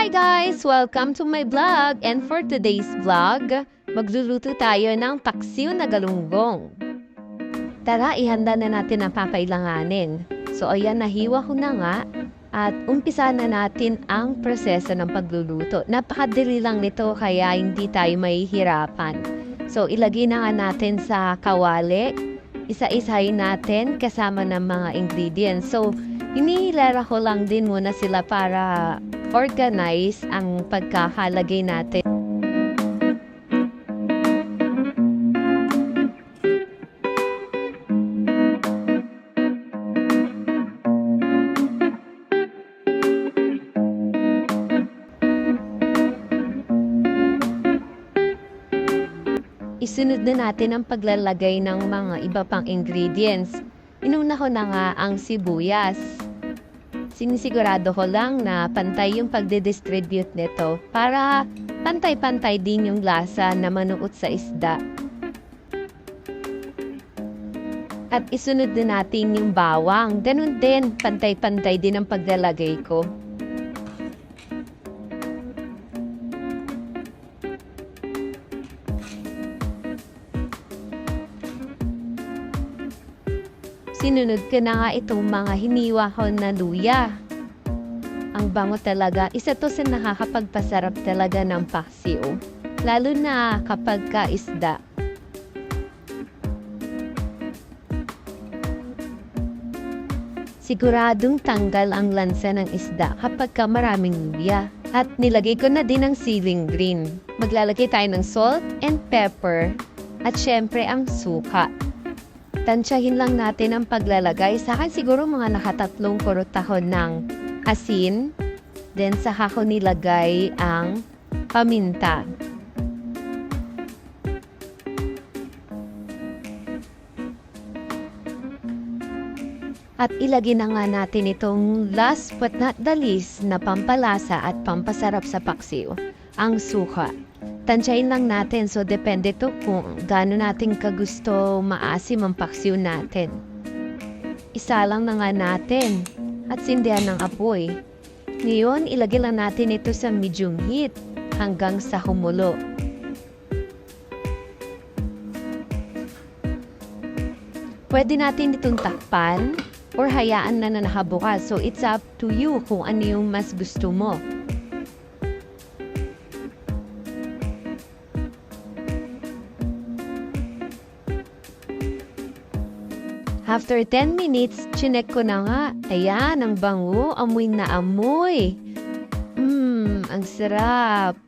Hi guys! Welcome to my vlog! And for today's vlog, magluluto tayo ng paksiw na galunggong. Tara, ihanda na natin ang papailanganin. So ayan, nahiwa ko na nga. At umpisa na natin ang proseso ng pagluluto. Napakadali lang nito kaya hindi tayo mahihirapan. So ilagay na nga natin sa kawali. Isa-isahin natin kasama ng mga ingredients. So hinihilera ko lang din muna sila para organize ang pagkakalagay natin. Isunod na natin ang paglalagay ng mga iba pang ingredients. Inuna ko na nga ang sibuyas. Sinisigurado ko lang na pantay yung pagde-distribute nito para pantay-pantay din yung lasa na manuot sa isda. At isunod din natin yung bawang. Ganun din, pantay-pantay din ang paglalagay ko. Sinunod ko na nga itong mga hiniwa ko na luya. Ang bango talaga. Isa to sa nakakapagpasarap talaga ng paksiw. Lalo na kapag kaisda. Siguradong tanggal ang lansa ng isda kapag ka maraming luya. At nilagay ko na din ang ceiling green. Maglalagay tayo ng salt and pepper at syempre ang suka. Tansyahin lang natin ang paglalagay. Sa akin siguro mga nakatatlong kurot ako ng asin. Then saka ko nilagay ang paminta. At ilagay na nga natin itong last but not the least na pampalasa at pampasarap sa paksiw, ang suka. Tansyahin lang natin so depende to kung gaano natin kagusto maasim ang paksiw natin. Isa lang na nga natin at sindihan ng apoy. Ngayon, ilagay lang natin ito sa medium heat hanggang sa humulo. Pwede natin itong takpan or hayaan na na nakabukas. So, it's up to you kung ano yung mas gusto mo. After 10 minutes, chinek ko na nga. Ayan, ang bango. Amoy na amoy. Mmm, ang sarap.